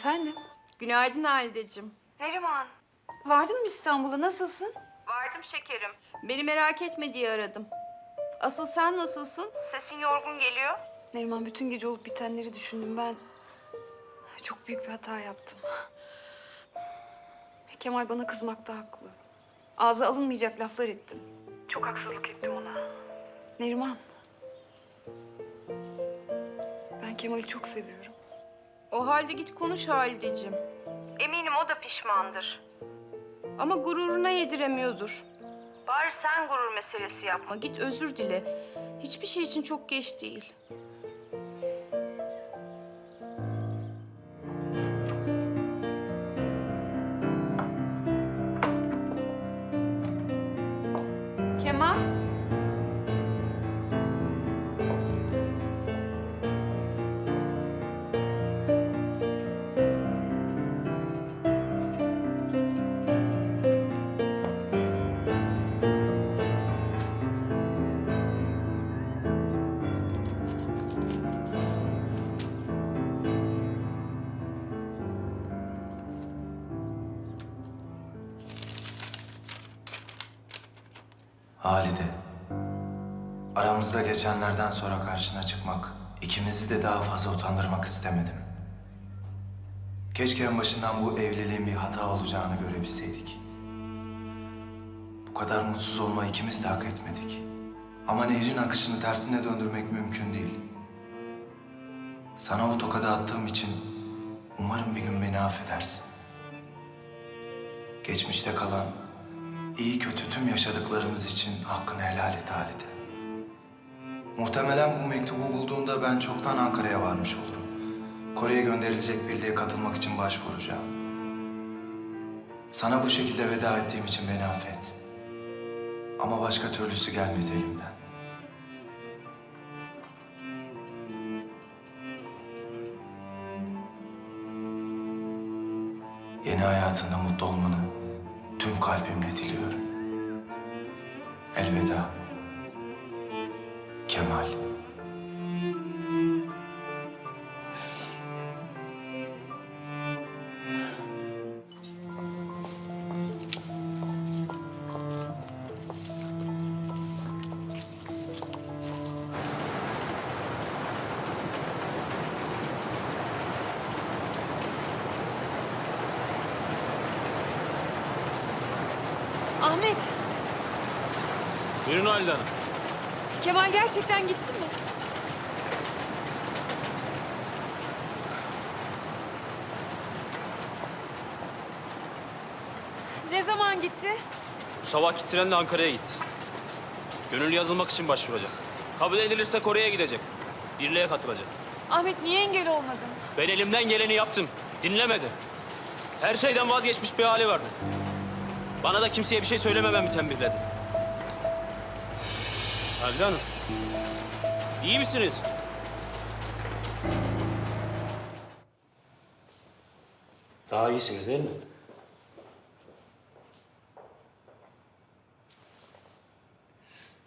Efendim? Günaydın Halideciğim. Neriman. Vardın mı İstanbul'a? Nasılsın? Vardım şekerim. Beni merak etme diye aradım. Asıl sen nasılsın? Sesin yorgun geliyor. Neriman bütün gece olup bitenleri düşündüm ben. Çok büyük bir hata yaptım. Kemal bana kızmakta haklı. Ağza alınmayacak laflar ettim. Çok haksızlık ettim ona. Neriman. Ben Kemal'i çok seviyorum. O halde git konuş Halideciğim. Eminim o da pişmandır. Ama gururuna yediremiyordur. Bari sen gurur meselesi yapma. Git özür dile. Hiçbir şey için çok geç değil. Halide. Aramızda geçenlerden sonra karşına çıkmak, ikimizi de daha fazla utandırmak istemedim. Keşke en başından bu evliliğin bir hata olacağını görebilseydik. Bu kadar mutsuz olmayı ikimiz de hak etmedik. Ama nehrin akışını tersine döndürmek mümkün değil. Sana o tokadı attığım için umarım bir gün beni affedersin. Geçmişte kalan iyi kötü tüm yaşadıklarımız için hakkını helal et Halide. Muhtemelen bu mektubu bulduğunda ben çoktan Ankara'ya varmış olurum. Kore'ye gönderilecek birliğe katılmak için başvuracağım. Sana bu şekilde veda ettiğim için beni affet. Ama başka türlüsü gelmedi elimden. Yeni hayatında mutlu olmanı tüm kalbimle diliyorum. Elveda. Kemal. Buyurun Halide Hanım. Kemal gerçekten gitti mi? Ne zaman gitti? Bu sabahki trenle Ankara'ya gitti. Gönüllü yazılmak için başvuracak. Kabul edilirse Kore'ye gidecek. Birliğe katılacak. Ahmet niye engel olmadın? Ben elimden geleni yaptım. Dinlemedi. Her şeyden vazgeçmiş bir hali vardı. Bana da kimseye bir şey söylemememi tembihledi. Halide Hanım. iyi misiniz? Daha iyisiniz değil mi?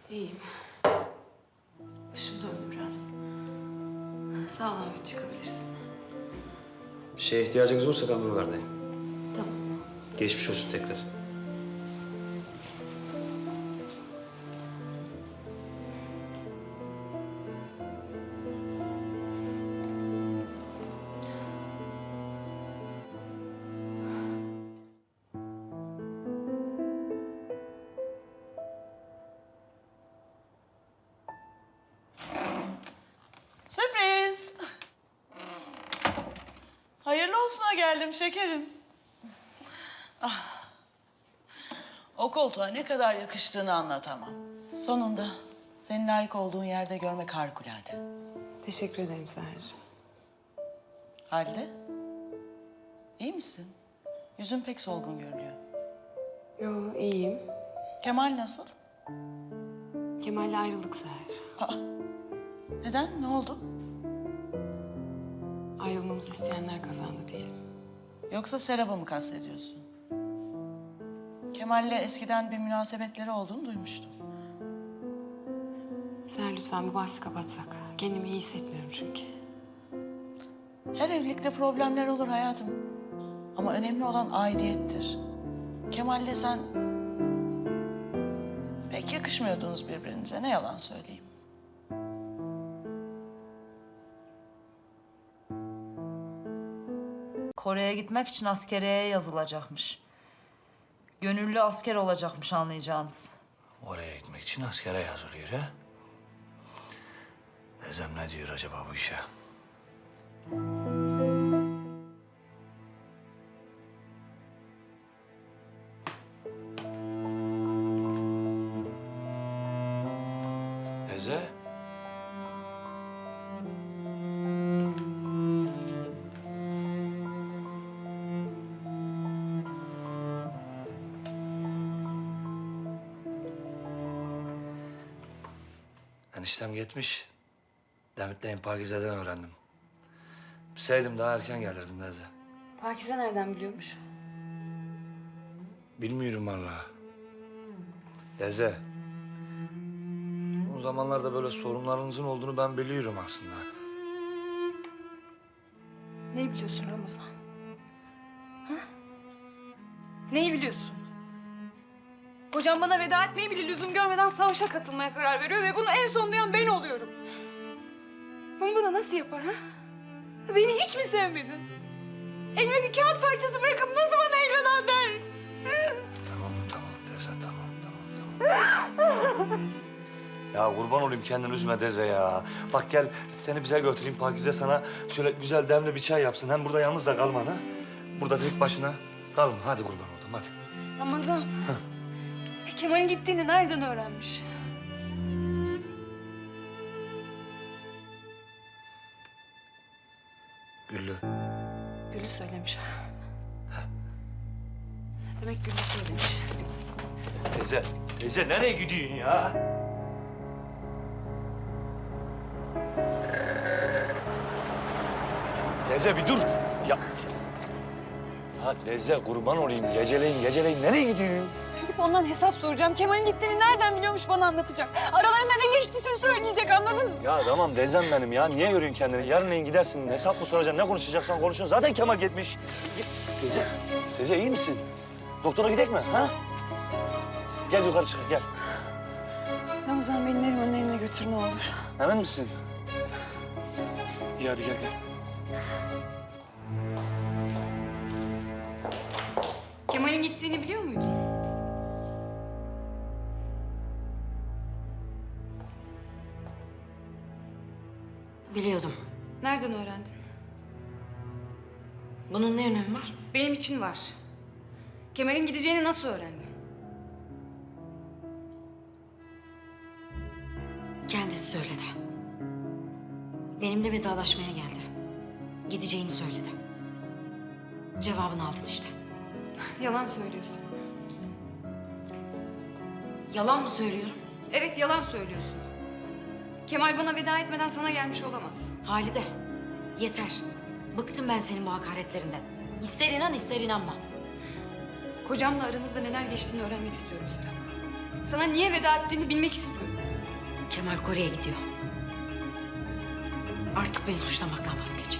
İyiyim. Başım döndü biraz. Sağ ol Ahmet, çıkabilirsin. Bir şeye ihtiyacınız olursa ben buralardayım. Tamam. Geçmiş olsun tekrar. Hayırlı olsuna geldim şekerim. Ah. O koltuğa ne kadar yakıştığını anlatamam. Sonunda senin layık olduğun yerde görmek harikulade. Teşekkür ederim Seher. Halde? İyi misin? Yüzün pek solgun görünüyor. Yo, iyiyim. Kemal nasıl? Kemal'le ayrıldık Seher. Aa, neden? Ne oldu? Ayrılmamızı isteyenler kazandı diyelim. Yoksa Serap'ı mı kastediyorsun? Kemal'le eskiden bir münasebetleri olduğunu duymuştum. Seher lütfen bu bahsi kapatsak. Kendimi iyi hissetmiyorum çünkü. Her evlilikte problemler olur hayatım. Ama önemli olan aidiyettir. Kemal'le sen pek yakışmıyordunuz birbirinize. Ne yalan söyleyeyim. Kore'ye gitmek için askeriyeye yazılacakmış. Gönüllü asker olacakmış anlayacağınız. Oraya gitmek için askere yazılıyor ha? Ezem ne diyor acaba bu işe? Teyze. Eniştem gitmiş. Demit'le Pakize'den öğrendim. Bilseydim daha erken gelirdim teyze. Pakize nereden biliyormuş? Bilmiyorum vallahi. Teyze. O zamanlarda böyle sorunlarınızın olduğunu ben biliyorum aslında. Neyi biliyorsun Ramazan? Ha? Neyi biliyorsun? Kocam bana veda etmeyi bile lüzum görmeden savaşa katılmaya karar veriyor ve bunu en son duyan ben oluyorum. Bunu bana nasıl yapar ha? Beni hiç mi sevmedin? Elime bir kağıt parçası bırakıp nasıl bana elveda der? Tamam tamam teyze tamam tamam tamam. ya kurban olayım kendini üzme teyze ya. Bak gel seni bize götüreyim Pakize sana şöyle güzel demli bir çay yapsın. Hem burada yalnız da kalma ha. Burada tek başına kalma. Hadi kurban oldum hadi. Ramazan. E, Kemal'in gittiğini nereden öğrenmiş? Güllü. Gülü söylemiş. Demek Gülü söylemiş. Teyze, teyze nereye gidiyorsun ya? Teyze bir dur. Ya. Ha teyze kurban olayım. Geceleyin geceleyin nereye gidiyorsun? Gidip ondan hesap soracağım. Kemal'in gittiğini nereden biliyormuş bana anlatacak. Aralarında ne geçtiyse söyleyecek anladın mı? Ya tamam teyzem benim ya. Niye yoruyorsun kendini? Yarın gidersin. Hesap mı soracaksın? Ne konuşacaksan konuşun. Zaten Kemal gitmiş. Teyze, teyze iyi misin? Doktora gidelim mi? Ha? Gel yukarı çık gel. Ramazan beni Neriman'ın evine götür ne olur. Emin misin? İyi hadi gel gel. Kemal'in gittiğini biliyor muydun? Biliyordum. Nereden öğrendin? Bunun ne önemi var? Benim için var. Kemal'in gideceğini nasıl öğrendin? Kendisi söyledi. Benimle vedalaşmaya geldi. Gideceğini söyledi. Cevabını aldın işte. Yalan söylüyorsun. Yalan mı söylüyorum? Evet yalan söylüyorsun. Kemal bana veda etmeden sana gelmiş olamaz. Halide, yeter. Bıktım ben senin bu hakaretlerinden. İster inan ister inanma. Kocamla aranızda neler geçtiğini öğrenmek istiyorum Serap. Sana niye veda ettiğini bilmek istiyorum. Kemal Kore'ye gidiyor. Artık beni suçlamaktan vazgeç.